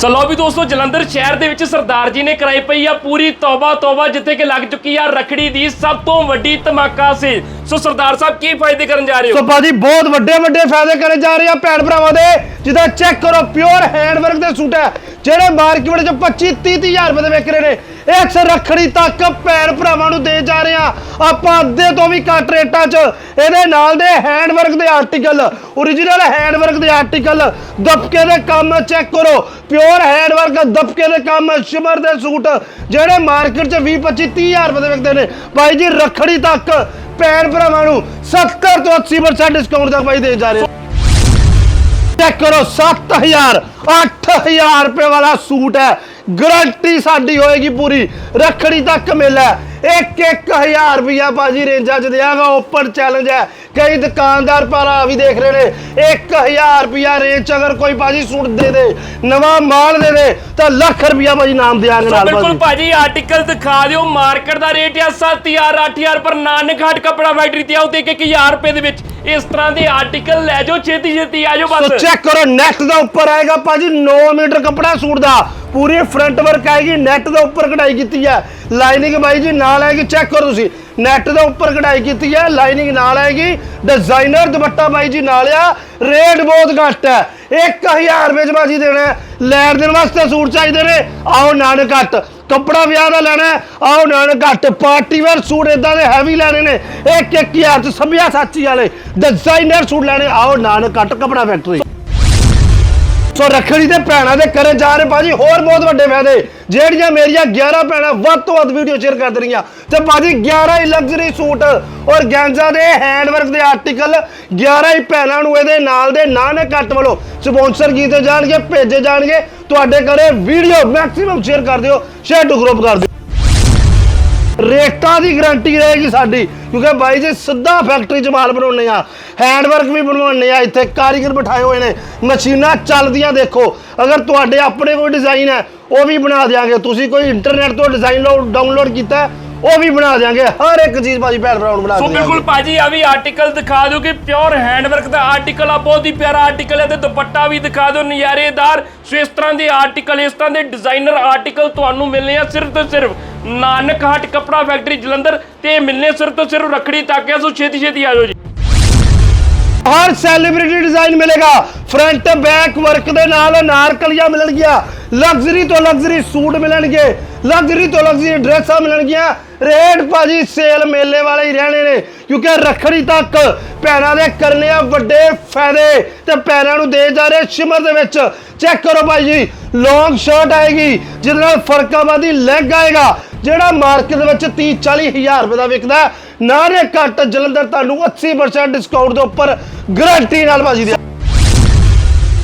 ਚਲੋ ਵੀ ਦੋਸਤੋ, ਜਲੰਧਰ ਸ਼ਹਿਰ ਦੇ ਵਿੱਚ ਸਰਦਾਰ ਜੀ ਨੇ ਕਰਾਈ ਪਈ ਆ ਪੂਰੀ ਤੌਬਾ ਤੌਬਾ ਜਿੱਥੇ ਕਿ ਲੱਗ ਚੁੱਕੀ ਆ ਰਖੜੀ ਦੀ ਸਭ ਤੋਂ ਵੱਡੀ ਧਮਾਕਾ ਸੀ। ਸੋ ਸਰਦਾਰ ਸਾਹਿਬ, ਕੀ ਫਾਇਦੇ ਕਰਨ ਜਾ ਰਹੇ ਹੋ? ਸੋ ਭਾਜੀ, ਬਹੁਤ ਵੱਡੇ ਵੱਡੇ ਫਾਇਦੇ ਕਰੇ ਜਾ ਰਹੇ ਆ ਭੈਣ ਭਰਾਵਾਂ ਦੇ। ਜਿਹਦਾ ਚੈੱਕ ਕਰੋ ਪਿਓਰ ਹੈਂਡਵਰਕ ਦੇ ਸੂਟ ਹੈ, ਜਿਹੜੇ ਮਾਰਕੀਟ ਚ 25 30 ਹਜ਼ਾਰ ਰੁਪਏ ਦੇ ਵਿਕ ਰਹੇ ਨੇ। ਇਹ ਅਕਸਰ ਰੱਖੜੀ ਤੱਕ ਭੈਣ ਭਰਾਵਾਂ ਨੂੰ ਦੇ ਜਾ ਰਹੇ ਆ। ਆਪਾਂ ਅੱਧੇ ਤੋਂ ਵੀ ਘੱਟ ਰੇਟਾਂ 'ਚ ਇਹਦੇ ਨਾਲ ਦੇ ਹੈਂਡਵਰਕ ਦੇ ਆਰਟੀਕਲ origignal ਹੈਂਡਵਰਕ ਦੇ ਆਰਟੀਕਲ ਦਬਕੇ ਦੇ ਕੰਮ ਚੈੱਕ ਕਰੋ। ਪਿਓਰ ਹੈਂਡਵਰਕ ਦਬਕੇ ਦੇ ਕੰਮ ਸ਼ਿਮਰ ਦੇ ਸੂਟ, ਜਿਹੜੇ ਮਾਰਕੀਟ 'ਚ 20 25 30 ਹਜ਼ਾਰ ਰੁਪਏ ਦੇ ਵਿਕਦੇ ਨੇ। ਭਾਈ ਜੀ, ਰੱਖੜੀ ਤੱਕ ਭੈਣ ਭਰਾਵਾਂ ਨੂੰ 70 ਤੋਂ 80% ਡਿਸਕਾਊਂਟ ਤੱਕ ਭਾਈ ਦੇ ਜਾ ਰਹੇ ਚੈੱਕ ਕਰੋ 7000 8000 ਰੁਪਏ ਵਾਲਾ ਸੂਟ ਹੈ। ਗਾਰੰਟੀ ਸਾਡੀ ਹੋਏਗੀ ਪੂਰੀ। ਰੱਖੜੀ ਤੱਕ ਮਿਲਿਆ ਇੱਕ 1000 ਰੁਪਿਆ ਬਾਜੀ ਰੇਂਜਾਂ ਚ ਦਿਆਗਾ। ਓਪਨ ਚੈਲੰਜ ਹੈ। ਕਈ ਦੁਕਾਨਦਾਰ ਭਰਾ ਵੀ ਦੇਖ ਰਹੇ ਨੇ 1000 ਰੁਪਿਆ ਰੇਂਜ ਅਗਰ ਕੋਈ ਬਾਜੀ ਸੂਟ ਦੇ ਦੇ ਨਵਾਂ ਮਾਲ ਦੇ ਦੇ ਤਾਂ ਲੱਖ ਰੁਪਿਆ ਬਾਜੀ ਨਾਮ ਦਿਆਂਗੇ ਨਾਲ ਬਿਲਕੁਲ ਬਾਜੀ ਭਾਜੀ ਆਰਟੀਕਲ ਦਿਖਾ ਦਿਓ ਮਾਰਕੀਟ ਦਾ ਰੇਟ ਆ 7000 8000 ਪਰ ਨਾਨਕ ਹਾਟ ਕਪੜਾ ਫੈਕਟਰੀ ਤੇ ਆਓ ਤੇ 1000 ਰੁਪਏ ਦੇ ਵਿੱਚ। ਇਸ ਤਰ੍ਹਾਂ ਦੇ ਆਰਟੀਕਲ ਲੈ ਜਾਓ ਛੇਤੀ ਛੇਤੀ ਆ ਜਾਓ ਸੋ ਬਸ ਚੈੱਕ ਕਰੋ ਨੈਟ ਦਾ ਉੱਪਰ ਆਏਗਾ ਭਾਜੀ 9 ਮੀਟਰ ਕੱਪੜਾ ਸੂਟ ਦਾ। ਪੂਰੀ ਫਰੰਟ ਵਰਕ ਆਏਗੀ ਨੈਟ ਦੇ ਉੱਪਰ ਕਢਾਈ ਕੀਤੀ ਹੈ। ਲਾਈਨਿੰਗ ਬਾਈ ਜੀ ਨਾਲ ਆਏਗੀ ਚੈੱਕ ਕਰੋ ਤੁਸੀਂ। ਨੈਟ ਦੇ ਉੱਪਰ ਕਢਾਈ ਕੀਤੀ ਹੈ, ਲਾਈਨਿੰਗ ਨਾਲ ਆਏਗੀ। ਡਿਜ਼ਾਈਨਰ ਦੁਪੱਟਾ ਬਾਈ ਜੀ ਨਾਲ ਆ, ਰੇਟ ਬਹੁਤ ਘੱਟ ਹੈ। 1000 ਰੁਪਏ ਚ ਬਾਜੀ ਦੇਣਾ ਲੈਣ ਦੇਣ ਵਾਸਤੇ ਸੂਟ ਚਾਹੀਦੇ ਨੇ। ਆਓ ਨਾਨਕ ਘੱਟ ਕੱਪੜਾ ਵਿਆਹ ਦਾ ਲੈਣਾ ਆਓ ਨਾਨਕ ਘੱਟ ਪਾਰਟੀ ਵੇਅਰ ਸੂਟ ਇਦਾਂ ਦੇ ਹੈਵੀ ਲੈਣੇ ਨੇ। ਇੱਕ ਇੱਕ ਹਜ਼ਾਰ ਚ ਸਭਿਆ ਸਾਚੀ ਵਾਲੇ। ਡਿਜ਼ਾਈਨਰ ਸੂਟ ਲੈਣੇ। ਆਓ ਨਾਨਕ ਘੱਟ ਕੱਪੜਾ ਫੈਕਟਰੀ ਸੋ ਰੱਖੜੀ ਦੇ ਭੈਣਾਂ ਦੇ ਕਰੇ ਜਾ ਰਹੇ ਭਾਜੀ। ਹੋਰ ਬਹੁਤ ਵੱਡੇ ਫਾਇਦੇ। ਜਿਹੜੀਆਂ ਮੇਰੀਆਂ 11 ਭੈਣਾਂ ਵੱਧ ਤੋਂ ਵੱਧ ਵੀਡੀਓ ਸ਼ੇਅਰ ਕਰ ਰਹੀਆਂ ਤੇ ਭਾਜੀ 11 ਹੀ ਲਗਜ਼ਰੀ ਸੂਟ ਔਰ ਗੈਂਜ਼ਾ ਦੇ ਹੈਂਡਵਰਕ ਦੇ ਆਰਟੀਕਲ 11 ਹੀ ਭੈਣਾਂ ਨੂੰ ਇਹਦੇ ਨਾਲ ਦੇ ਨਾਨਕ ਕੱਟ ਵੱਲੋਂ ਸਪਾਂਸਰ ਕੀਤੇ ਜਾਣਗੇ, ਭੇਜੇ ਜਾਣਗੇ। ਤੁਹਾਡੇ ਘਰੇ ਵੀਡੀਓ ਮੈਕਸਿਮਮ ਸ਼ੇਅਰ ਕਰ ਦਿਓ ਸ਼ੇਅਰ ਟੂ ਗਰੁੱਪ ਕਰ ਦਿਓ। ਰੇਟਾਂ ਦੀ ਗਾਰੰਟੀ ਰਹੇਗੀ ਸਾਡੀ, ਕਿਉਂਕਿ ਬਾਈ ਜੀ ਸਿੱਧਾ ਫੈਕਟਰੀ 'ਚ ਮਾਲ ਬਣਾਉਣੇ ਆ। ਹੈਂਡਵਰਕ ਵੀ ਬਣਵਾਉਣੇ ਆ, ਇੱਥੇ ਕਾਰੀਗਰ ਬਿਠਾਏ ਹੋਏ ਨੇ, ਮਸ਼ੀਨਾਂ ਚੱਲਦੀਆਂ ਦੇਖੋ। ਅਗਰ ਤੁਹਾਡੇ ਆਪਣੇ ਕੋਈ ਡਿਜ਼ਾਈਨ ਹੈ, ਉਹ ਵੀ ਬਣਾ ਦਿਆਂਗੇ। ਤੁਸੀਂ ਕੋਈ ਇੰਟਰਨੈਟ ਤੋਂ ਡਿਜ਼ਾਈਨ ਡਾਊਨਲੋਡ ਕੀਤਾ ਉਹ ਵੀ ਬਣਾ ਦਿਆਂਗੇ ਹਰ ਇੱਕ ਚੀਜ਼ ਬਾਜੀ ਭੈਣ ਭਰਾ ਨੂੰ ਬਣਾ ਸੋ ਬਿਲਕੁਲ ਭਾਜੀ ਆ ਵੀ ਆਰਟੀਕਲ ਦਿਖਾ ਦਿਓ ਕਿ ਪਿਓਰ ਹੈਂਡਵਰਕ ਦਾ ਆਰਟੀਕਲ ਆ ਬਹੁਤ ਹੀ ਪਿਆਰਾ ਆਰਟੀਕਲ ਹੈ ਤੇ ਦੁਪੱਟਾ ਵੀ ਦਿਖਾ ਦਿਓ ਨਜ਼ਾਰੇਦਾਰ। ਸੋ ਇਸ ਤਰ੍ਹਾਂ ਦੇ ਆਰਟੀਕਲ ਇਸ ਤਰ੍ਹਾਂ ਦੇ ਡਿਜ਼ਾਈਨਰ ਆਰਟੀਕਲ ਤੁਹਾਨੂੰ ਮਿਲਨੇ ਆ ਸਿਰਫ ਤੇ ਸਿਰਫ ਨਾਨਕ ਹਾਟ ਕਪੜਾ ਫੈਕਟਰੀ ਜਲੰਧਰ ਤੇ ਇਹ ਮਿਲਨੇ ਸਿਰਫ ਤੇ ਸਿਰਫ ਰੱਖੜੀ ਤੱਕ ਹੈ ਸੋ ਛੇਤੀ ਛੇਤੀ ਆ ਜਾਓ ਜੀ। ਹਰ ਸੈਲੀਬ੍ਰਿਟੀ ਡਿਜ਼ਾਈਨ ਮਿਲੇਗਾ ਫਰੰਟ ਬੈਕ ਵਰਕ ਦੇ ਨਾਲ ਨਾਰਕਲੀਆਂ ਮਿਲਣਗੀਆਂ ਲਗਜ਼ਰੀ ਤੋਂ ਲਗਜ਼ਰੀ ਸੂਟ ਮਿਲਣਗੇ ਲਗਜ਼ਰੀ ਤੋਂ ਲਗਜ਼ਰੀ ਡਰੈਸਾਂ ਮਿਲਣਗੀਆਂ ਰੇਟ ਭਾਜੀ, ਸੇਲ ਮੇਲੇ ਵਾਲੇ ਹੀ ਰਹਿਣੇ ਨੇ। ਕਿਉਂਕਿ ਰੱਖੜੀ ਤੱਕ ਭੈਣਾਂ ਦੇ ਕਰਨੇ ਆ ਵੱਡੇ ਫਾਇਦੇ ਤੇ ਭੈਣਾਂ ਨੂੰ ਦੇ ਜਾ ਰਹੇ ਸ਼ਿਮਰ ਦੇ ਵਿੱਚ। ਚੈੱਕ ਕਰੋ ਭਾਈ ਜੀ ਲੌਂਗ ਸ਼ਰਟ ਆਏਗੀ, ਜਿਹਦੇ ਨਾਲ ਫਰਕਾਬਾਦੀ ਲੈਗ ਆਏਗਾ, ਜਿਹੜਾ ਮਾਰਕੀਟ ਦੇ ਵਿੱਚ 30 40 ਹਜ਼ਾਰ ਰੁਪਏ ਦਾ ਵਿਕਦਾ ਨਾ ਨਾਰੇ ਘੱਟ ਜਲੰਧਰ ਤੁਹਾਨੂੰ 80% ਡਿਸਕਾਊਂਟ ਦੇ ਉੱਪਰ ਗਾਰੰਟੀ ਨਾਲ ਭਾਜੀ ਦੇ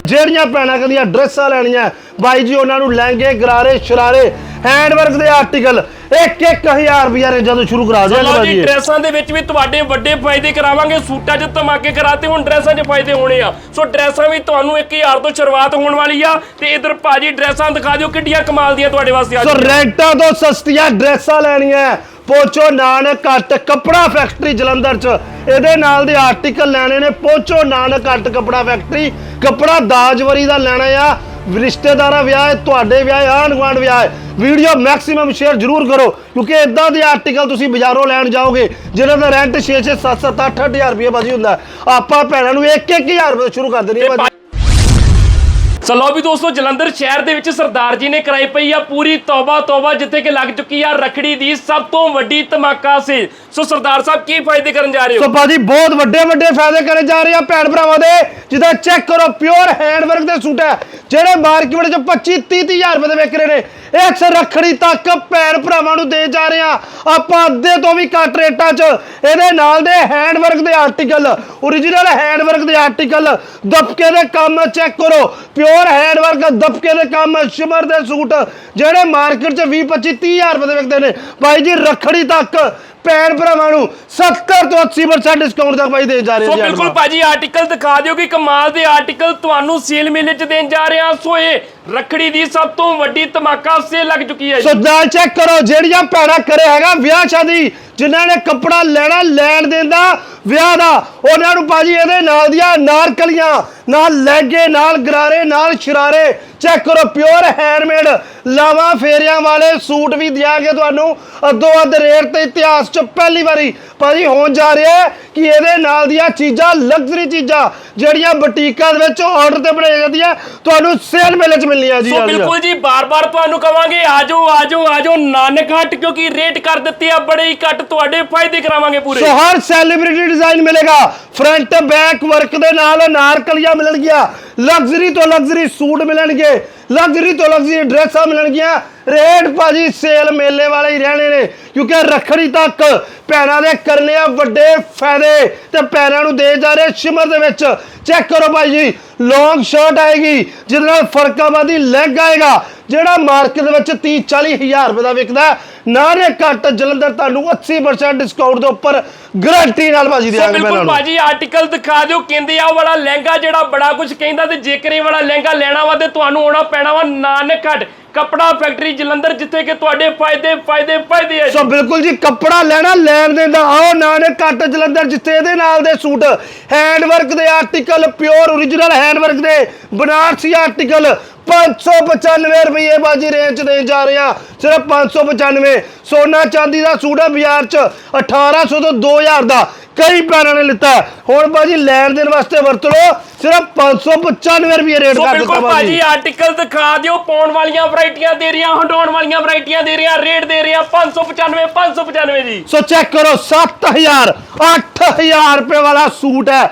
ਜਿਹੜੀਆਂ ਭੈਣਾਂ ਕਹਿੰਦੀਆਂ ਡਰੈਸਾਂ ਲੈਣੀਆਂ ਬਾਈ ਜੀ ਉਹਨਾਂ ਨੂੰ ਲਹਿੰਗੇ, ਗਰਾਰੇ, ਸ਼ਰਾਰੇ ਹੈਂਡਵਰਕ ਦੇ ਆਰਟੀਕਲ ਇੱਕ ਇੱਕ ਹਜ਼ਾਰ ਰੁਪਏ ਰੇਂਜਾਂ ਤੋਂ ਸ਼ੁਰੂ ਕਰਾ ਦਿਆਂਗੇ ਲਓ ਜੀ ਬਾਜੀ। ਡਰੈਸਾਂ ਦੇ ਵਿੱਚ ਵੀ ਤੁਹਾਡੇ ਵੱਡੇ ਫਾਇਦੇ ਕਰਾਵਾਂਗੇ ਸੂਟਾਂ 'ਚ ਧਮਾਕੇ ਕਰਾਤੇ ਹੁਣ ਡਰੈਸਾਂ 'ਚ ਫਾਇਦੇ ਹੋਣੇ ਆ। ਸੋ ਡਰੈਸਾਂ ਵੀ ਤੁਹਾਨੂੰ 1000 ਤੋਂ ਸ਼ੁਰੂਆਤ ਹੋਣ ਵਾਲੀ ਆ ਤੇ ਇਧਰ ਭਾਜੀ ਡਰੈਸਾਂ ਦਿਖਾ ਦਿਓ ਕਿੱਡੀਆਂ ਕਮਾਲ ਦੀਆਂ ਤੁਹਾਡੇ ਵਾਸਤੇ ਅੱਜ ਸੋ ਰੈਂਟਾਂ ਤੋਂ ਸਸਤੀਆਂ ਡਰੈਸਾਂ ਲੈਣੀਆਂ ਪਹੁੰਚੋ ਨਾਨਕ ਘੱਟ ਕੱਪੜਾ ਫੈਕਟਰੀ ਜਲੰਧਰ ਚ। ਇਹਦੇ ਨਾਲ ਦੇ ਆਰਟੀਕਲ ਲੈਣੇ ਨੇ ਪਹੁੰਚੋ ਨਾਨਕ ਘੱਟ ਕੱਪੜਾ ਫੈਕਟਰੀ ਕੱਪੜਾ ਦਾਜਵਰੀ ਦਾ ਲੈਣਾ ਆ। ਰਿਸ਼ਤੇਦਾਰਾਂ ਵਿਆਹ ਹੈ ਤੁਹਾਡੇ ਵਿਆਹ ਹੈ ਆਂਢ ਗੁਆਂਢ ਵਿਆਹ ਹੈ ਵੀਡੀਓ ਮੈਕਸਿਮਮ ਸ਼ੇਅਰ ਜ਼ਰੂਰ ਕਰੋ ਕਿਉਂਕਿ ਇਦਾਂ ਦੇ ਆਰਟੀਕਲ ਤੁਸੀਂ ਬਾਜ਼ਾਰੋਂ ਲੈਣ ਜਾਓਗੇ ਜਿਹਨਾਂ ਦਾ ਰੈਂਟ 6 6 7 7 8 8000 ਰੁਪਏ ਬਾਜੀ ਹੁੰਦਾ। ਆਪਾਂ ਭੈਣਾਂ ਨੂੰ 1 1000 ਰੁਪਏ ਸ਼ੁਰੂ ਕਰ ਦੇਣੀ ਹੈ ਬਾਜੀ ਸੋ ਲਓ ਵੀ ਦੋਸਤੋ, ਜਲੰਧਰ ਸ਼ਹਿਰ ਦੇ ਵਿੱਚ ਸਰਦਾਰ ਜੀ ਨੇ ਕਰਾਈ ਪਈ ਆ ਪੂਰੀ ਤੌਬਾ ਤੌਬਾ, ਜਿੱਥੇ ਕਿ ਲੱਗ ਚੁੱਕੀ ਆ ਰਖੜੀ ਦੀ ਸਭ ਤੋਂ ਵੱਡੀ ਧਮਾਕਾ ਸੀ। ਸੋ ਸਰਦਾਰ ਸਾਹਿਬ, ਕੀ ਫਾਇਦੇ ਕਰਨ ਜਾ ਰਹੇ ਹੋ? ਸੋ ਭਾਜੀ, ਬਹੁਤ ਵੱਡੇ ਵੱਡੇ ਫਾਇਦੇ ਕਰੇ ਜਾ ਰਹੇ ਆ ਭੈਣ ਭਰਾਵਾਂ ਦੇ। ਜਿਹਦਾ ਚੈੱਕ ਕਰੋ ਪਿਓਰ ਹੈਂਡਵਰਕ ਦੇ ਸੂਟ ਹੈ ਜਿਹੜੇ ਮਾਰਕੀਟ ਚ 25 30 ਹਜ਼ਾਰ ਰੁਪਏ ਦੇ ਵਿਕ ਰਹੇ ਨੇ। ਇਹ ਅਕਸਰ ਰੱਖੜੀ ਤੱਕ ਭੈਣ ਭਰਾਵਾਂ ਨੂੰ ਦੇ ਜਾ ਰਹੇ ਆ। ਆਪਾਂ ਅੱਧੇ ਤੋਂ ਵੀ ਘੱਟ ਰੇਟਾਂ 'ਚ ਇਹਦੇ ਨਾਲ ਦੇ ਹੈਂਡਵਰਕ ਦੇ ਆਰਟੀਕਲ origignal ਹੈਂਡਵਰਕ ਦੇ ਆਰਟੀਕਲ ਦਬਕੇ ਦੇ ਕੰਮ ਚੈੱਕ ਕਰੋ। ਪਿਓਰ ਹੈਂਡਵਰਕ ਦਬਕੇ ਦੇ ਕੰਮ ਸ਼ਿਮਰ ਦੇ ਸੂਟ, ਜਿਹੜੇ ਮਾਰਕੀਟ 'ਚ 20 25 30 ਹਜ਼ਾਰ ਰੁਪਏ ਦੇ ਵਿਕਦੇ ਨੇ। ਭਾਈ ਜੀ, ਰੱਖੜੀ ਤੱਕ ਭੈਣ ਭਰਾਵਾਂ ਨੂੰ 70 ਤੋਂ 80% ਡਿਸਕਾਊਂਟ ਤੱਕ ਭਾਈ ਦੇ ਜਾ ਰਹੇ ਸੋ ਜੀ ਬਿਲਕੁਲ ਭਾਜੀ ਆਰਟੀਕਲ ਦਿਖਾ ਦਿਓ ਕਿ ਕਮਾਲ ਦੇ ਆਰਟੀਕਲ ਤੁਹਾਨੂੰ ਸੇਲ ਮੇਲੇ 'ਚ ਦੇਣ ਜਾ ਰਹੇ ਹਾਂ। ਸੋ ਇਹ ਰਖੜੀ ਦੀ ਸਭ ਤੋਂ ਵੱਡੀ ਧਮਾਕਾ ਸੇਲ ਲੱਗ ਚੁੱਕੀ ਹੈ ਜੀ। ਸੋ ਨਾਲ ਚੈੱਕ ਕਰੋ ਜਿਹੜੀਆਂ ਭੈਣਾਂ ਕਰੇ ਹੈਗਾ ਵਿਆਹ ਸ਼ਾਦੀ ਜਿਨ੍ਹਾਂ ਨੇ ਕੱਪੜਾ ਲੈਣਾ ਲੈਣ ਦੇਣ ਦਾ ਵਿਆਹ ਦਾ ਉਹਨਾਂ ਨੂੰ ਭਾਜੀ ਇਹਦੇ ਨਾਲ ਦੀਆਂ ਨਾਰਕਲੀਆਂ ਨਾਲ ਲਹਿੰਗੇ ਨਾਲ ਗਰਾਰੇ ਨਾਲ ਸ਼ਰਾਰੇ ਚੈੱਕ ਕਰੋ ਪਿਓਰ ਹੈਂਡਮੇਡ ਲਾਵਾ ਫੇਰਿਆਂ ਵਾਲੇ ਸੂਟ ਵੀ ਦਿਆਂਗੇ ਤੁਹਾਨੂੰ। ਅੱਧੋ ਅੱਧ ਰੇਟ ਤੇ ਇਤਿਹਾਸ ਚ ਪਹਿਲੀ ਵਾਰੀ। ਭਾਜੀ, ਹੋਣ ਜਾ ਰਿਹਾ ਕਿ ਇਹਦੇ ਨਾਲ ਦੀਆਂ ਚੀਜ਼ਾਂ ਲਗਜ਼ਰੀ ਚੀਜ਼ਾਂ ਜਿਹੜੀਆਂ ਬੁਟੀਕਾਂ ਦੇ ਵਿੱਚ ਆਰਡਰ ਤੇ ਬਣਾਈਆਂ ਜਾਂਦੀਆਂ ਤੁਹਾਨੂੰ ਸੇਲ ਮੇਲੇ ਚ ਮਿਲਣੀਆਂ ਜੀ ਸੋ ਆ। ਬਿਲਕੁਲ ਜੀ ਬਾਰ-ਬਾਰ ਤੁਹਾਨੂੰ ਕਵਾਂਗੇ ਆਜੋ ਆਜੋ ਆਜੋ ਨਾਨਕ ਹੱਟ ਕਿਉਂਕਿ ਰੇਟ ਕਰ ਦਿੱਤੇ ਆ ਬੜੇ ਹੀ ਘੱਟ ਤੁਹਾਡੇ ਫਾਇਦੇ ਕਰਾਵਾਂਗੇ ਪੂਰੇ। ਸੋ ਹਰ ਸੈਲੀਬ੍ਰਿਟੀ ਡਿਜ਼ਾਈਨ ਮਿਲੇਗਾ। ਫਰੰਟ ਬੈਕ ਵਰਕ ਦੇ ਨਾਲ ਅਨਾਰਕਲੀਆਂ ਮਿਲਣਗੀਆਂ। ਲਗਜ਼ਰੀ ਤੋਂ ਲਗਜ਼ਰੀ ਸੂਟ ਮਿਲਣਗੇ। ਲਗਜ਼ਰੀ ਤੋਂ ਲਗਜ਼ਰੀ ਡਰੈਸਾਂ ਮਿਲਣਗੀਆਂ। ਰੇਟ ਭਾਜੀ, ਸੇਲ ਮੇਲੇ ਵਾਲੇ ਹੀ ਰਹਿਣੇ ਨੇ, ਕਿਉਂਕਿ ਰੱਖੜੀ ਤੱਕ ਪੈਰਾਂ ਦੇ ਕਰਨੇ ਆ ਵੱਡੇ ਫਾਇਦੇ ਤੇ ਪੈਰਾਂ ਨੂੰ ਦੇ ਜਾ ਰਹੇ ਸ਼ਿਮਰ ਦੇ ਵਿੱਚ। ਚੈੱਕ ਕਰੋ ਭਾਈ ਜੀ ਲੌਂਗ ਸ਼ਰਟ ਆਏਗੀ ਜਿਹਦੇ ਨਾਲ ਫਰਕਾਬਾਦੀ ਲੈਗ ਆਏਗਾ ਜਿਹੜਾ ਮਾਰਕੀਟ ਵਿੱਚ 30 40 ਹਜ਼ਾਰ ਰੁਪਏ ਦਾ ਵਿਕਦਾ ਹੈ, ਨਾਰੇ ਕੱਟ ਜਲੰਧਰ ਤੁਹਾਨੂੰ 80% ਡਿਸਕਾਊਂਟ ਦੇ ਉੱਪਰ ਗਾਰੰਟੀ ਨਾਲ ਭਾਜੀ ਸੋ ਦਿਆਂਗੇ ਬਿਲਕੁਲ ਭਾਜੀ ਆਰਟੀਕਲ ਦਿਖਾ ਦਿਓ ਕਹਿੰਦੇ ਆ ਉਹ ਵਾਲਾ ਲਹਿੰਗਾ ਜਿਹੜਾ ਬੜਾ ਕੁਝ ਕਹਿੰਦਾ ਤੇ ਜੇਕਰ ਇਹ ਵਾਲਾ ਲਹਿੰਗਾ ਲੈਣਾ ਵਾ ਤੇ ਤੁਹਾਨੂੰ ਆਉਣਾ ਪੈਣਾ ਵਾ ਨਾਨਕ ਹੱਟ ਕਪੜਾ ਫੈਕਟਰੀ ਜਲੰਧਰ ਜਿੱਥੇ ਕਿ ਤੁਹਾਡੇ ਫਾਇਦੇ ਫਾਇਦੇ ਫਾਇਦੇ ਆ। ਸੋ ਬਿਲਕੁਲ ਜੀ ਕੱਪੜਾ ਲੈਣਾ ਲੈਣ ਦੇਣ ਦਾ ਆਓ ਨਾਨੇ ਕੱਟ ਜਲੰਧਰ ਜਿੱਥੇ ਇਹਦੇ ਨਾਲ ਦੇ ਸੂਟ ਹੈਂਡ ਵਰਕ ਦੇ article pure original hand work ਦੇ ਬਨਾਰਸੀ ਆਰਟੀਕਲ 595 ਰੁਪਏ ਬਾਜੀ ਰੇਂਜ ਦੇ ਜਾ ਰਿਹਾ ਸਿਰਫ 595 ਸੋਨਾ ਚਾਂਦੀ ਦਾ ਸੂਟ ਹੈ ਬਾਜ਼ਾਰ ਚ 1800 ਤੋਂ 2000 ਦਾ। ਕਈ ਪੈਰਾਂ ਨੇ ਲਿੱਤਾ। ਹੈ। ਹੁਣ ਬਾਜੀ ਲੈਣ ਦੇਣ ਵਾਸਤੇ ਵਰਤ ਲਓ। ਸਿਰਫ 595 ਰੁਪਏ ਰੇਟ ਸੋ ਕਰ ਬਿਲਕੁਲ ਦਿੱਤਾ ਭਾਜੀ। ਬਾਜੀ ਆਰਟੀਕਲ ਦਿਖਾ ਦਿਓ ਪਾਉਣ ਵਾਲੀਆਂ ਵੈਰਾਈਟੀਆਂ ਦੇ ਰਹੀਆਂ ਹਟਾਉਣ ਵਾਲੀਆਂ ਵੈਰਾਈਟੀਆਂ ਦੇ ਰਹੀਆਂ ਰੇਟ ਦੇ ਰਹੀਆਂ 595 595 ਜੀ। ਸੋ ਚੈੱਕ ਕਰੋ 7000 8000 ਰੁਪਏ ਵਾਲਾ ਸੂਟ ਹੈ।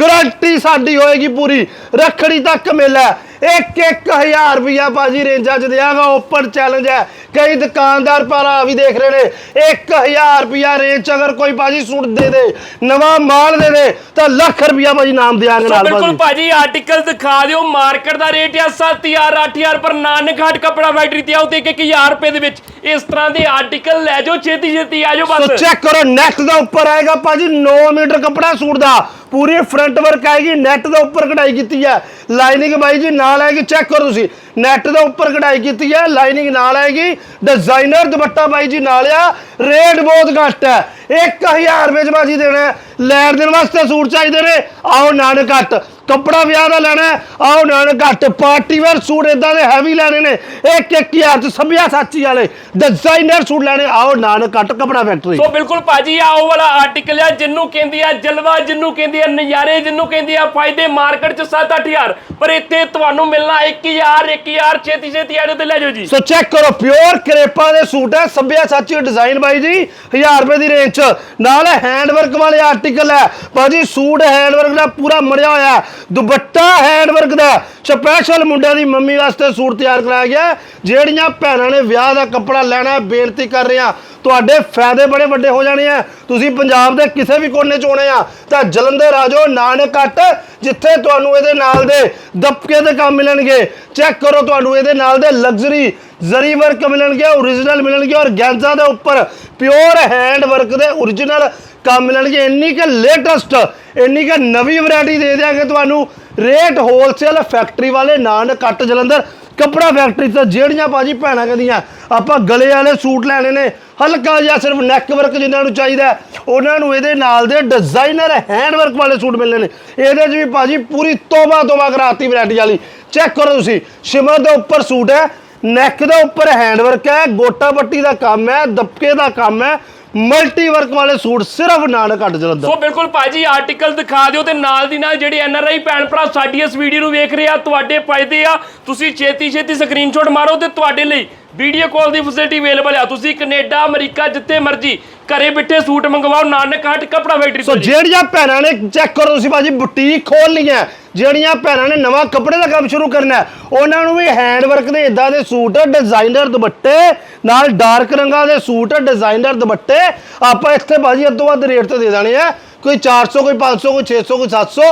ਗਾਰੰਟੀ ਸਾਡੀ ਹੋਏਗੀ ਪੂਰੀ ਰੱਖੜੀ ਤੱਕ ਮੇਲਾ ਹੈ। ਇੱਕ ਇੱਕ ਹਜ਼ਾਰ ਰੁਪਇਆ ਬਾਜੀ ਰੇਂਜਾਂ ਚ ਦਿਆਂਗਾ ਓਪਨ ਚੈਲੰਜ ਹੈ। ਕਈ ਦੁਕਾਨਦਾਰ ਭਰਾ ਵੀ ਦੇਖ ਰਹੇ ਨੇ 1000 ਰੁਪਇਆ ਰੇਂਜ ਅਗਰ ਕੋਈ ਬਾਜੀ ਸੂਟ ਦੇ ਦੇ ਨਵਾਂ ਮਾਲ ਦੇ ਦੇ ਤਾਂ ਲੱਖ ਰੁਪਇਆ ਬਾਜੀ ਨਾਮ ਦਿਆਂਗੇ ਨਾਲ ਬਿਲਕੁਲ ਬਾਜੀ ਭਾਜੀ ਆਰਟੀਕਲ ਦਿਖਾ ਦਿਓ ਮਾਰਕੀਟ ਦਾ ਰੇਟ ਆ 7000 8000 ਪਰ ਨਾਨਕ ਹੱਟ ਫੈਕਟਰੀ ਤੇ ਆਓ ਤੇ 1000 ਰੁਪਏ ਦੇ ਵਿੱਚ। ਇਸ ਤਰ੍ਹਾਂ ਦੇ ਆਰਟੀਕਲ ਲੈ ਜਾਓ ਛੇਤੀ ਛੇਤੀ ਆ ਜਾਓ ਸੋ ਚੈੱਕ ਕਰੋ ਨੈਕ ਦਾ ਉੱਪਰ ਆਏਗਾ ਭਾਜੀ 9 ਮੀਟਰ ਕੱਪੜਾ ਸੂਟ ਦਾ। ਪੂਰੀ ਫਰੰਟ ਵਰਕ ਆਏਗੀ ਨੈਟ ਦੇ ਉੱਪਰ ਕਢਾਈ ਕੀਤੀ ਹੈ। ਲਾਈਨਿੰਗ ਬਾਈ ਜੀ ਨਾਲ ਆਏਗੀ ਚੈੱਕ ਕਰੋ ਤੁਸੀਂ। ਨੈਟ ਦੇ ਉੱਪਰ ਕਢਾਈ ਕੀਤੀ ਹੈ ਲਾਈਨਿੰਗ ਨਾਲ ਆਏਗੀ। ਡਿਜ਼ਾਈਨਰ ਦੁਪੱਟਾ ਬਾਈ ਜੀ ਨਾਲ ਆ ਰੇਟ ਬਹੁਤ ਘੱਟ ਹੈ। 1000 ਰੁਪਏ ਚ ਬਾਜੀ ਦੇਣਾ ਲੈਣ ਦੇਣ ਵਾਸਤੇ ਸੂਟ ਚਾਹੀਦੇ ਨੇ। ਆਓ ਨਾਨਕ ਘੱਟ ਕੱਪੜਾ ਵਿਆਹ ਦਾ ਲੈਣਾ ਆਓ ਨਾਨਕ ਘੱਟ ਪਾਰਟੀ ਵੇਅਰ ਸੂਟ ਇਦਾਂ ਦੇ ਹੈਵੀ ਲੈਣੇ ਨੇ। ਇੱਕ ਇੱਕ ਹਜ਼ਾਰ ਚ ਸਭਿਆ ਸਾਚੀ ਵਾਲੇ। ਡਿਜ਼ਾਈਨਰ ਸੂਟ ਲੈਣੇ। ਆਓ ਨਾਨਕ ਘੱਟ ਕੱਪੜਾ ਫੈਕਟਰੀ ਸੋ ਬਿਲਕੁਲ ਭਾਜੀ ਆ ਉਹ ਵਾਲਾ ਆਰਟੀਕਲ ਆ ਜਿੰਨੂੰ ਕਹਿੰਦੀ ਆ ਜਲਵਾ ਜਿੰਨੂੰ ਕਹਿੰਦੀ ਆ ਨਜ਼ਾਰੇ ਜਿੰਨੂੰ ਕਹਿੰਦੀ ਆ ਫਾਇਦੇ ਮਾਰਕੀਟ ਚ 7-8000 ਪਰ ਇੱਥੇ ਤੁਹਾਨੂੰ ਮਿਲਣਾ 1000 1000 ਛੇਤੀ ਛੇਤੀ ਆ ਜਾਓ ਤੇ ਲੈ ਜਾਓ ਜੀ। ਸੋ ਚੈੱਕ ਕਰੋ ਪਿਓਰ ਕਰੇਪਾ ਦੇ ਸੂਟ ਹੈ। ਸਭਿਆ ਸਾਚੀ ਡਿਜ਼ਾਈਨ ਬਾਈ ਜੀ 1000 ਰੁਪਏ ਦੀ ਰੇਂਜ ਚ। ਨਾਲ ਹੈਂਡ ਵਰਕ ਵਾਲੇ ਆਰਟੀਕਲ ਹੈ। ਬਾਜੀ ਸੂਟ ਹੈਂਡ ਵਰਕ ਦਾ ਪੂਰਾ ਮੜਿਆ ਹੋਇਆ। ਦੁਪੱਟਾ ਹੈਂਡਵਰਕ ਦਾ। ਸਪੈਸ਼ਲ ਮੁੰਡਿਆਂ ਦੀ ਮੰਮੀ ਵਾਸਤੇ ਸੂਟ ਤਿਆਰ ਕਰਾਇਆ ਗਿਆ ਜਿਹੜੀਆਂ ਭੈਣਾਂ ਨੇ ਵਿਆਹ ਦਾ ਕੱਪੜਾ ਲੈਣਾ ਬੇਨਤੀ ਕਰ ਰਿਹਾ ਤੁਹਾਡੇ ਫਾਇਦੇ ਬੜੇ ਵੱਡੇ ਹੋ ਜਾਣੇ ਆ। ਤੁਸੀਂ ਪੰਜਾਬ ਦੇ ਕਿਸੇ ਵੀ ਕੋਨੇ ਚ ਹੋਣੇ ਆ, ਤਾਂ ਜਲੰਧਰ ਆ ਜਾਓ ਨਾਨਕ ਕੱਟ, ਜਿੱਥੇ ਤੁਹਾਨੂੰ ਇਹਦੇ ਨਾਲ ਦੇ ਦਬਕੇ ਦੇ ਕੰਮ ਮਿਲਣਗੇ। ਚੈੱਕ ਕਰੋ, ਤੁਹਾਨੂੰ ਇਹਦੇ ਨਾਲ ਦੇ ਲਗਜ਼ਰੀ ਜ਼ਰੀ ਵਰਕ ਮਿਲਣਗੇ ਓਰੀਜਨਲ ਮਿਲਣਗੇ ਔਰ ਗੈਂਜਾਂ ਦੇ ਉੱਪਰ ਪਿਓਰ ਹੈਂਡ ਵਰਕ ਦੇ ਓਰੀਜਨਲ ਕੰਮ ਮਿਲਣਗੇ। ਇੰਨੀ ਕਿ ਲੇਟੈਸਟ ਇੰਨੀ ਕਿ ਨਵੀਂ ਵੈਰਾਈਟੀ ਦੇ ਦਿਆਂਗੇ ਤੁਹਾਨੂੰ। ਰੇਟ ਹੋਲਸੇਲ ਫੈਕਟਰੀ ਵਾਲੇ ਨਾਨਕ ਕੱਟ ਜਲੰਧਰ, ਕੱਪੜਾ ਫੈਕਟਰੀ ਤੋਂ ਜਿਹੜੀਆਂ ਬਾਜੀ ਭੈਣਾਂ ਕਹਿੰਦੀਆਂ, ਆਪਾਂ ਗਲੇ ਵਾਲੇ ਸੂਟ ਲੈਣੇ ਨੇ, ਹਲਕਾ ਜਿਹਾ ਸਿਰਫ ਨੈਕ ਵਰਕ ਜਿਨ੍ਹਾਂ ਨੂੰ ਚਾਹੀਦਾ ਉਹਨਾਂ ਨੂੰ ਇਹਦੇ ਨਾਲ ਦੇ ਡਿਜ਼ਾਈਨਰ ਹੈਂਡ ਵਰਕ ਵਾਲੇ ਸੂਟ ਮਿਲਣੇ ਨੇ। ਇਹਦੇ 'ਚ ਵੀ ਬਾਜੀ ਪੂਰੀ ਤੋਬਾ ਤੋਬਾ ਕਰਾਤੀ ਵੈਰਾਈਟੀ ਵਾਲੀ। ਚੈੱਕ ਕਰੋ ਤੁਸੀਂ, ਸ਼ਿਮਰ ਦੇ ਉੱਪਰ ਸੂਟ ਹੈ ਨੈਕ ਦੇ ਉੱਪਰ ਹੈਂਡ ਵਰਕ ਹੈ ਗੋਟਾ ਪੱਟੀ ਦਾ ਕੰਮ ਹੈ ਦਬਕੇ ਦਾ ਕੰਮ ਹੈ ਮਲਟੀ ਵਰਕ ਵਾਲੇ ਸੂਟ ਸਿਰਫ ਨਾਨਕ ਕੱਟ ਜਲੰਧਰ ਸੋ ਬਿਲਕੁਲ ਭਾਜੀ ਆਰਟੀਕਲ ਦਿਖਾ ਦਿਓ ਤੇ ਨਾਲ ਦੀ ਨਾਲ ਜਿਹੜੇ ਐਨ ਆਰ ਆਈ ਭੈਣ ਭਰਾ ਸਾਡੀ ਇਸ ਵੀਡੀਓ ਨੂੰ ਵੇਖ ਰਹੇ ਆ ਤੁਹਾਡੇ ਫਾਇਦੇ ਆ। ਤੁਸੀਂ ਛੇਤੀ ਛੇਤੀ ਸਕਰੀਨਸ਼ਾਟ ਮਾਰੋ ਤੇ ਤੁਹਾਡੇ ਲਈ ਵੀਡੀਓ ਕਾਲ ਦੀ ਫੈਸਿਲਿਟੀ ਅਵੇਲੇਬਲ ਆ। ਤੁਸੀਂ ਕੈਨੇਡਾ ਅਮਰੀਕਾ ਜਿੱਥੇ ਮਰਜ਼ੀ ਘਰੇ ਬਿਠੇ ਸੂਟ ਮੰਗਵਾਓ ਨਾਨਕ ਹੱਟ ਕਪੜਾ ਫੈਕਟਰੀ ਸੋ ਜਿਹੜੀਆਂ ਭੈਣਾਂ ਨੇ ਚੈੱਕ ਕਰੋ ਤੁਸੀਂ ਬਾਜੀ ਬੁਟੀਕ ਖੋਲ ਲਈਆਂ ਜਿਹੜੀਆਂ ਭੈਣਾਂ ਨੇ ਨਵਾਂ ਕੱਪੜੇ ਦਾ ਕੰਮ ਸ਼ੁਰੂ ਕਰਨਾ ਉਹਨਾਂ ਨੂੰ ਵੀ ਹੈਂਡ ਵਰਕ ਦੇ ਇਦਾਂ ਦੇ ਸੂਟ ਡਿਜ਼ਾਈਨਰ ਦੁਪੱਟੇ ਨਾਲ ਡਾਰਕ ਰੰਗਾਂ ਦੇ ਸੂਟ ਡਿਜ਼ਾਈਨਰ ਦੁਪੱਟੇ ਆਪਾਂ ਇੱਥੇ ਬਾਜੀ ਅੱਧੋ ਵੱਧ ਰੇਟ ਤੇ ਦੇ ਦੇਣੇ ਆ। ਕੋਈ 400 ਕੋਈ 500 ਕੋਈ 600 ਕੋਈ 700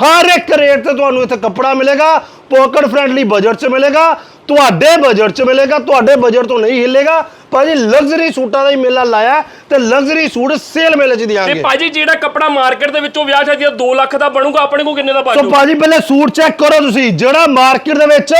ਹਰ ਇੱਕ ਰੇਟ ਤੇ ਤੁਹਾਨੂੰ ਇੱਥੇ ਕੱਪੜਾ ਮਿਲੇਗਾ ਪੋਕਟ ਫ੍ਰੈਂਡਲੀ ਬਜਟ 'ਚ ਮਿਲੇਗਾ ਤੁਹਾਡੇ ਬਜਟ 'ਚ ਮਿਲੇਗਾ ਤੁਹਾਡੇ ਬਜਟ ਤੋਂ ਨਹੀਂ ਹਿੱਲੇਗਾ। ਭਾਜੀ ਲਗਜ਼ਰੀ ਸੂਟਾਂ ਦਾ ਹੀ ਮੇਲਾ ਲਾਇਆ ਤੇ ਲਗਜ਼ਰੀ ਸੂਟ ਸੇਲ ਮੇਲੇ 'ਚ ਤੇ ਦਿਆਂਗੇ। ਭਾਜੀ ਜਿਹੜਾ ਕਪੜਾ ਮਾਰਕੀਟ ਦੇ ਵਿੱਚੋਂ ਵਿਆਹ ਸ਼ਾਦੀ ਦਾ 2 ਲੱਖ ਦਾ ਬਣੂਗਾ ਆਪਣੇ ਕੋਲ ਕਿੰਨੇ ਦਾ ਸੋ ਬਾਜੂ ਭਾਜੀ ਪਹਿਲੇ ਸੂਟ ਚੈੱਕ ਕਰੋ ਤੁਸੀਂ ਜਿਹੜਾ ਮਾਰਕੀਟ ਦੇ ਵਿੱਚ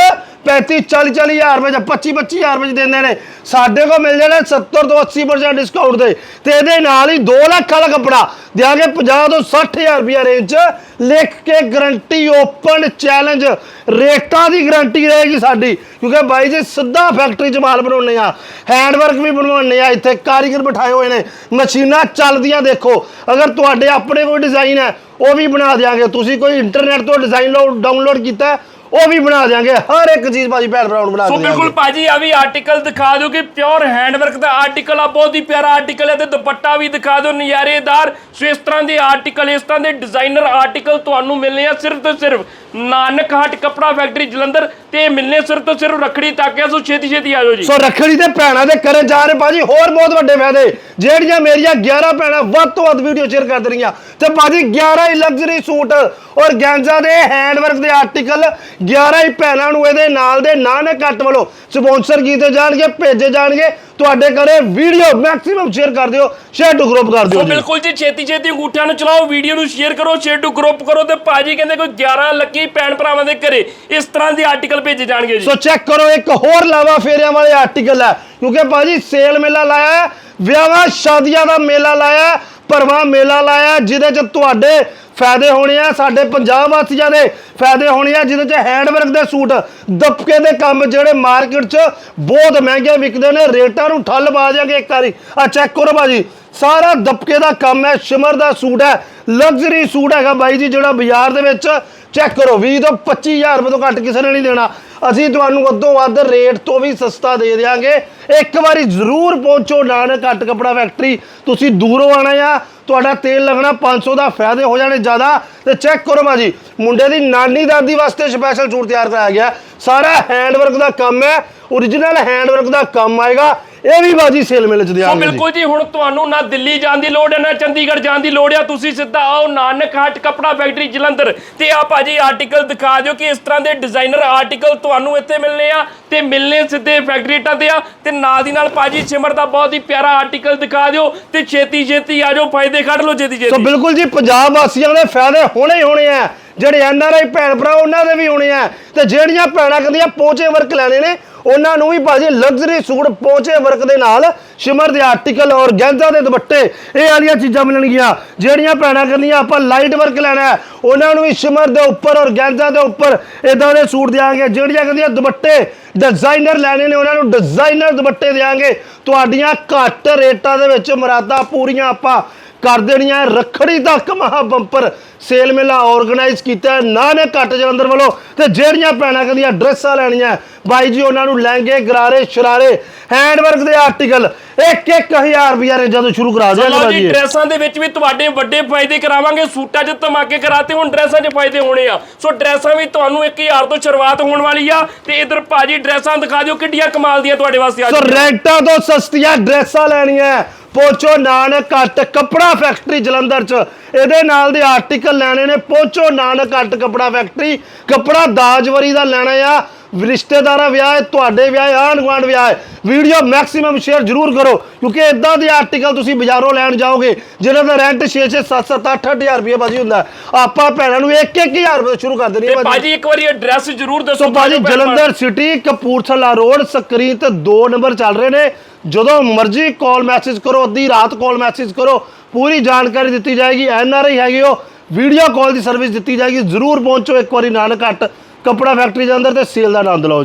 35 40 40 ਹਜ਼ਾਰ ਰੁਪਏ ਜਾਂ 25 25 ਹਜ਼ਾਰ ਰੁਪਏ 'ਚ ਦਿੰਦੇ ਨੇ। ਸਾਡੇ ਕੋਲ ਮਿਲ ਜਾਣਾ 70 ਤੋਂ 80% ਡਿਸਕਾਊਂਟ ਤੇ। ਤੇ ਇਹਦੇ ਨਾਲ ਹੀ 2 ਲੱਖ ਵਾਲਾ ਕੱਪੜਾ ਦਿਆਂਗੇ 50 ਤੋਂ 60 ਹਜ਼ਾਰ ਰੁਪਏ ਰੇਂਜ 'ਚ ਲਿਖ ਕੇ ਗਰੰਟੀ ਓਪਨ ਚੈਲੰਜ ਰੇਟਾਂ ਦੀ ਗਰੰਟੀ ਰਹੇਗੀ ਸਾਡੀ। ਕਿਉਂਕਿ ਬਾਈ ਜੀ, ਸਿੱਧਾ ਫੈਕਟਰੀ 'ਚ ਮਾਲ ਬਣਾਉਣੇ ਆ। ਹੈਂਡ ਵਰਕ ਵੀ ਬਣਵਾਉਣੇ ਆ। ਇੱਥੇ ਕਾਰੀਗਰ ਬਿਠਾਏ ਹੋਏ ਨੇ। ਮਸ਼ੀਨਾਂ ਚੱਲਦੀਆਂ ਦੇਖੋ। ਅਗਰ ਤੁਹਾਡੇ ਆਪਣੇ ਕੋਈ ਡਿਜ਼ਾਈਨ ਹੈ, ਉਹ ਵੀ ਬਣਾ ਦਿਆਂਗੇ। ਤੁਸੀਂ ਕੋਈ ਇੰਟਰਨੈਟ ਤੋਂ ਡਿਜ਼ਾਈਨ ਡਾਊਨਲੋਡ ਕੀਤਾ ਉਹ ਵੀ ਬਣਾ ਦਿਆਂਗੇ ਹਰ ਇੱਕ ਚੀਜ਼ ਬਾਜੀ ਭੈਣ ਭਰਾ ਨੂੰ ਬਣਾ ਸੋ ਦਿਆਂਗੇ। ਬਿਲਕੁਲ ਭਾਜੀ ਆ ਵੀ ਆਰਟੀਕਲ ਦਿਖਾ ਦਿਓ ਕਿ ਪਿਓਰ ਹੈਂਡਵਰਕ ਦਾ ਆਰਟੀਕਲ ਆ ਬਹੁਤ ਹੀ ਪਿਆਰਾ ਆਰਟੀਕਲ ਹੈ ਤੇ ਦੁਪੱਟਾ ਵੀ ਦਿਖਾ ਦਿਓ ਨਜ਼ਾਰੇਦਾਰ। ਸੋ ਇਸ ਤਰ੍ਹਾਂ ਦੇ ਆਰਟੀਕਲ ਇਸ ਤਰ੍ਹਾਂ ਦੇ ਡਿਜ਼ਾਈਨਰ ਆਰਟੀਕਲ ਤੁਹਾਨੂੰ ਮਿਲਨੇ ਆ ਸਿਰਫ ਤੇ ਸਿਰਫ ਨਾਨਕ ਹਟ ਕਪੜਾ ਫੈਕਟਰੀ ਜਲੰਧਰ ਤੇ ਮਿਲਨੇ ਸਿਰਫ ਤੇ ਸਿਰਫ ਰੱਖੜੀ ਤੱਕ ਆ, ਸੋ ਛੇਤੀ ਛੇਤੀ ਆ ਜੀ। ਸੋ ਰੱਖੜੀ ਤੇ ਭੈਣਾਂ ਦੇ ਕਰੇ ਜਾ ਰਹੇ ਬਾਜੀ ਹੋਰ ਬਹੁਤ ਵੱਡੇ ਫਾਇਦੇ। ਜਿਹੜੀਆਂ ਮੇਰੀਆਂ 11 ਭੈਣਾਂ ਵੱਧ ਤੋਂ ਵੱਧ ਵੀਡੀਓ ਸ਼ੇਅਰ ਕਰ ਰਹੀਆਂ ਤੇ ਬਾਜੀ 11 ਹੀ ਲਗਜ਼ਰੀ ਸੂਟ ਔਰ ਗੈਂਜਾ ਦੇ ਹੈਂਡਵਰਕ ਦੇ ਆਰਟੀਕਲ 11 ਹੀ ਭੈਣਾਂ ਨੂੰ ਇਹਦੇ ਨਾਲ ਦੇ ਨਾਨਕ ਕੱਟ ਵੱਲੋਂ ਸਪਾਂਸਰ ਕੀਤੇ ਜਾਣਗੇ, ਭੇਜੇ ਜਾਣਗੇ। ਤੁਹਾਡੇ ਘਰੇ ਵੀਡੀਓ ਮੈਕਸਿਮਮ ਸ਼ੇਅਰ ਕਰ ਦਿਓ ਸ਼ੇਅਰ ਟੂ ਗਰੁੱਪ ਕਰ ਦਿਓ ਜੀ। ਬਿਲਕੁਲ ਜੀ ਛੇਤੀ ਛੇਤੀ ਅੰਗੂਠਿਆਂ ਨੂੰ ਚਲਾਓ ਵੀਡੀਓ ਨੂੰ ਸ਼ੇਅਰ ਕਰੋ ਸ਼ੇਅਰ ਟੂ ਗਰੁੱਪ ਕਰੋ ਤੇ ਭਾਜੀ ਕਹਿੰਦੇ ਕੋਈ 11 ਲੱਕੀ ਭੈਣ ਭਰਾਵਾਂ ਦੇ ਘਰੇ ਇਸ ਤਰ੍ਹਾਂ ਦੇ ਆਰਟੀਕਲ ਭੇਜੇ ਜਾਣਗੇ ਜੀ। ਸੋ ਚੈੱਕ ਕਰੋ ਇੱਕ ਹੋਰ ਲਾਵਾ ਫੇਰਿਆਂ ਵਾਲੇ ਆਰਟੀਕਲ ਹੈ ਕਿਉਂਕਿ ਬਾਜੀ ਸੇਲ ਮੇਲਾ ਲਾਇਆ ਹੈ, ਵਿਆਹਾਂ ਸ਼ਾਦੀਆਂ ਦਾ ਮੇਲਾ ਲਾਇਆ ਹੈ, ਭਰਵਾਂ ਮੇਲਾ ਲਾਇਆ ਹੈ, ਜਿਹਦੇ ਚ ਤੁਹਾਡੇ ਫਾਇਦੇ ਹੋਣੇ ਆ ਸਾਡੇ ਪੰਜਾਬ ਵਾਸੀਆਂ ਦੇ। ਫਾਇਦੇ ਹੋਣੇ ਆ ਜਿਹਦੇ ਚ ਹੈਂਡਵਰਕ ਦੇ ਸੂਟ, ਦਬਕੇ ਦੇ ਕੰਮ ਜਿਹੜੇ ਮਾਰਕੀਟ 'ਚ ਬਹੁਤ ਮਹਿੰਗੇ ਵਿਕਦੇ ਨੇ, ਰੇਟਾਂ ਨੂੰ ਠੱਲ ਪਾ ਦਿਆਂਗੇ ਇੱਕ ਵਾਰੀ। ਆ ਚੈੱਕ ਕਰੋ ਬਾਜੀ ਸਾਰਾ ਦਬਕੇ ਦਾ ਕੰਮ ਹੈ ਸ਼ਿਮਰ ਦਾ ਸੂਟ ਹੈ ਲਗਜ਼ਰੀ ਸੂਟ ਹੈਗਾ ਬਾਈ ਜੀ ਜਿਹੜਾ ਬਾਜ਼ਾਰ ਦੇ ਵਿੱਚ। ਚੈੱਕ ਕਰੋ 20 ਤੋਂ 25000 ਰੁਪਏ ਤੋਂ ਘੱਟ ਕਿਸੇ ਨੇ ਨਹੀਂ ਦੇਣਾ। ਅਸੀਂ ਤੁਹਾਨੂੰ ਅੱਧੋਂ ਵੱਧ ਰੇਟ ਤੋਂ ਵੀ ਸਸਤਾ ਦੇ ਦੇਵਾਂਗੇ ਇੱਕ ਵਾਰੀ ਜ਼ਰੂਰ ਪਹੁੰਚੋ ਨਾਨਕ ਘੱਟ ਕਪੜਾ ਫੈਕਟਰੀ। ਤੁਸੀਂ ਦੂਰੋਂ ਆਣਾ ਆ, ਤੁਹਾਡਾ ਤੇਲ ਲੱਗਣਾ 500 ਦਾ ਫਾਇਦੇ ਹੋ ਜਾਣੇ ਜ਼ਿਆਦਾ। ਤੇ ਚੈੱਕ ਕਰੋ ਬਾਜੀ ਮੁੰਡੇ ਦੀ ਨਾਨੀ ਦਾਦੀ ਵਾਸਤੇ ਸਪੈਸ਼ਲ ਸੂਟ ਤਿਆਰ ਕਰਾਇਆ ਗਿਆ। ਸਾਰਾ ਹੈਂਡਵਰਕ ਦਾ ਕੰਮ ਹੈ origignal ਹੈਂਡਵਰਕ ਦਾ ਕੰਮ ਆਏਗਾ। ਇਹ ਵੀ ਬਾਜੀ ਸੇਲ ਮੇਲੇ ਚ ਸੋ ਦਿਆਂਗੇ ਜੀ ਬਿਲਕੁਲ ਜੀ ਹੁਣ ਤੁਹਾਨੂੰ ਨਾ ਦਿੱਲੀ ਜਾਣ ਦੀ ਲੋੜ ਹੈ ਨਾ ਚੰਡੀਗੜ੍ਹ ਜਾਣ ਦੀ ਲੋੜ ਹੈ। ਤੁਸੀਂ ਸਿੱਧਾ ਆਓ ਨਾਨਕ ਹਟ ਕਪੜਾ ਫੈਕਟਰੀ ਜਲੰਧਰ ਤੇ ਆ ਭਾਜੀ ਆਰਟੀਕਲ ਦਿਖਾ ਦਿਓ ਕਿ ਇਸ ਤਰ੍ਹਾਂ ਦੇ ਡਿਜ਼ਾਈਨਰ ਆਰਟੀਕਲ ਤੁਹਾਨੂੰ ਇੱਥੇ ਮਿਲਨੇ ਆ ਤੇ ਮਿਲਨੇ ਸਿੱਧੇ ਫੈਕਟਰੀ ਟਾਂ ਤੇ ਆ ਤੇ ਨਾਲ ਦੀ ਨਾਲ ਭਾਜੀ ਸਿਮਰ ਦਾ ਬਹੁਤ ਹੀ ਪਿਆਰਾ ਆਰਟੀਕਲ ਦਿਖਾ ਦਿਓ ਤੇ ਛੇਤੀ ਛੇਤੀ ਆ ਜਾਓ ਫਾਇਦੇ ਕੱਢ ਲਓ ਛੇਤੀ ਸੋ ਛੇਤੀ ਬਿਲਕੁਲ ਜੀ ਪੰਜਾਬ ਵਾਸੀਆਂ ਦੇ ਫਾਇਦੇ ਹੋਣੇ ਹੀ ਹੋਣੇ ਆ। ਜਿਹੜੇ ਐਨ ਆਰ ਆਈ ਭੈਣ ਭਰਾ ਉਹਨਾਂ ਦੇ ਵੀ ਹੋਣੇ ਆ। ਤੇ ਜਿਹੜੀਆਂ ਭੈਣਾਂ ਕਹਿੰਦੀਆਂ ਪਹੁੰਚੇ ਵਰਕ ਲੈਣੇ ਨੇ ਉਹਨਾਂ ਨੂੰ ਵੀ ਭਾਜੀ ਲਗਜ਼ਰੀ ਸੂਟ ਪਹੁੰਚੇ ਵਰਕ ਦੇ ਨਾਲ। ਸ਼ਿਮਰ ਦੇ ਆਰਟੀਕਲ ਔਰ ਗੈਂਜ਼ਾ ਦੇ ਦੁਪੱਟੇ। ਇਹ ਵਾਲੀਆਂ ਚੀਜ਼ਾਂ ਮਿਲਣਗੀਆਂ। ਜਿਹੜੀਆਂ ਭੈਣਾਂ ਕਹਿੰਦੀਆਂ, ਆਪਾਂ ਲਾਈਟ ਵਰਕ ਲੈਣਾ ਉਹਨਾਂ ਨੂੰ ਵੀ ਸ਼ਿਮਰ ਦੇ ਉੱਪਰ ਔਰ ਗੈਂਜ਼ਾ ਦੇ ਉੱਪਰ ਇਦਾਂ ਦੇ ਸੂਟ ਦਿਆਂਗੇ, ਜਿਹੜੀਆਂ ਕਹਿੰਦੀਆਂ ਦੁਪੱਟੇ ਡਿਜ਼ਾਈਨਰ ਲੈਣੇ ਨੇ, ਉਹਨਾਂ ਨੂੰ ਡਿਜ਼ਾਈਨਰ ਦੁਪੱਟੇ ਦਿਆਂਗੇ। ਤੁਹਾਡੀਆਂ ਘੱਟ ਰੇਟਾਂ ਦੇ ਵਿੱਚ ਮਰਾਦਾ ਪੂਰੀਆਂ ਆਪਾਂ ਕਰ ਦੇਣੀਆਂ। ਰੱਖੜੀ ਤੱਕ ਮਹਾ ਬੰਪਰ ਸੇਲ ਮੇਲਾ ਆਰਗੇਨਾਈਜ਼ ਕੀਤਾ ਹੈ। ਨਾਨਕ ਘੱਟ ਜਲੰਧਰ ਵੱਲੋਂ ਤੇ ਜਿਹੜੀਆਂ ਭੈਣਾਂ ਕਹਿੰਦੀਆਂ ਡਰੈਸਾਂ ਲੈਣੀਆਂ ਬਾਈ ਜੀ ਉਹਨਾਂ ਨੂੰ ਲਹਿੰਗੇ ਗਰਾਰੇ ਸ਼ਰਾਰੇ ਹੈਂਡਵਰਕ ਦੇ ਆਰਟੀਕਲ ਇੱਕ ਇੱਕ ਹਜ਼ਾਰ ਰੁਪਈਆ ਰੇਂਜਾਂ ਤੋਂ ਸ਼ੁਰੂ ਕਰਾ ਦਿਆਂਗੇ ਬਾਈ ਜੀ। ਡਰੈਸਾਂ ਦੇ ਵਿੱਚ ਵੀ ਤੁਹਾਡੇ ਵੱਡੇ ਫਾਇਦੇ ਕਰਾਵਾਂਗੇ। ਸੂਟਾਂ 'ਚ ਧਮਾਕੇ ਕਰਾਤੇ ਹੁਣ ਡਰੈਸਾਂ 'ਚ ਫਾਇਦੇ ਹੋਣੇ ਆ। ਸੋ ਡਰੈਸਾਂ ਵੀ ਤੁਹਾਨੂੰ 1000 ਤੋਂ ਸ਼ੁਰੂਆਤ ਹੋਣ ਵਾਲੀ ਆ। ਤੇ ਇਧਰ ਭਾਜੀ ਡਰੈਸਾਂ ਦਿਖਾ ਦਿਓ ਕਿੱਡੀਆਂ ਕਮਾਲ ਦੀਆਂ ਤੁਹਾਡੇ ਵਾਸਤੇ ਅੱਜ ਸੋ ਰੈਂਟਾਂ ਤੋਂ ਸਸਤੀਆਂ ਡਰੈਸਾਂ ਲੈਣੀਆਂ ਪੋਚੋ ਨਾਨਕ ਘੱਟ ਕੱਪੜਾ ਫੈਕਟਰੀ ਜਲੰਧਰ ਚ। ਇਹਦੇ ਨਾਲ ਦੇ ਆਰਟੀਕਲ ਲੈਣੇ ਨੇ ਪੋਚੋ ਨਾਨਕ ਘੱਟ ਕੱਪੜਾ ਫੈਕਟਰੀ। ਕੱਪੜਾ ਦਾਜਵਰੀ ਦਾ ਲੈਣਾ ਆ। ਰਿਸ਼ਤੇਦਾਰਾਂ ਵਿਆਹ ਹੈ ਤੁਹਾਡੇ ਵਿਆਹ ਹੈ ਆਂਢ ਗੁਆਂਢ ਵਿਆਹ ਹੈ। ਵੀਡੀਓ ਮੈਕਸਿਮਮ ਸ਼ੇਅਰ ਜ਼ਰੂਰ ਕਰੋ ਕਿਉਂਕਿ ਇਦਾਂ ਦੇ ਆਰਟੀਕਲ ਤੁਸੀਂ ਬਾਜ਼ਾਰੋਂ ਲੈਣ ਜਾਓਗੇ ਜਿਨ੍ਹਾਂ ਦਾ ਰੈਂਟ 6 6 7 7 8 8000 ਰੁਪਏ ਬਾਜੀ ਹੁੰਦਾ। ਆਪਾਂ ਭੈਣਾਂ ਨੂੰ 1 1000 ਰੁਪਏ ਸ਼ੁਰੂ ਕਰ ਦੇਣੀ ਹੈ ਬਾਜੀ ਇੱਕ ਵਾਰੀ ਐਡਰੈਸ ਜ਼ਰੂਰ ਦੱਸੋ ਭਰਾ। Jalandhar city Kapurthala road screen ਤੇ 2 ਨੰਬਰ ਚੱਲ ਰਹੇ ਨੇ। ਜਦੋਂ ਮਰਜ਼ੀ ਕਾਲ ਮੈਸੇਜ ਕਰੋ ਅੱਧੀ ਰਾਤ ਕਾਲ ਮੈਸੇਜ ਕਰੋ ਪੂਰੀ ਜਾਣਕਾਰੀ ਦਿੱਤੀ ਜਾਏਗੀ ਐਨ ਆਰ ਆਈ ਹੈਗੇ ਹੋ। ਵੀਡੀਓ ਕਾਲ ਦੀ ਸਰਵਿਸ ਦਿੱਤੀ ਜਾਏਗੀ ਜ਼ਰੂਰ ਪਹੁੰਚੋ ਇੱਕ ਵਾਰੀ ਨਾਨਕ ਘੱਟ ਕੱਪੜਾ ਫੈਕਟਰੀ ਦੇ ਅੰਦਰ ਤੇ ਸੇਲ ਦਾ ਆਨੰਦ ਲਓ ਜੀ।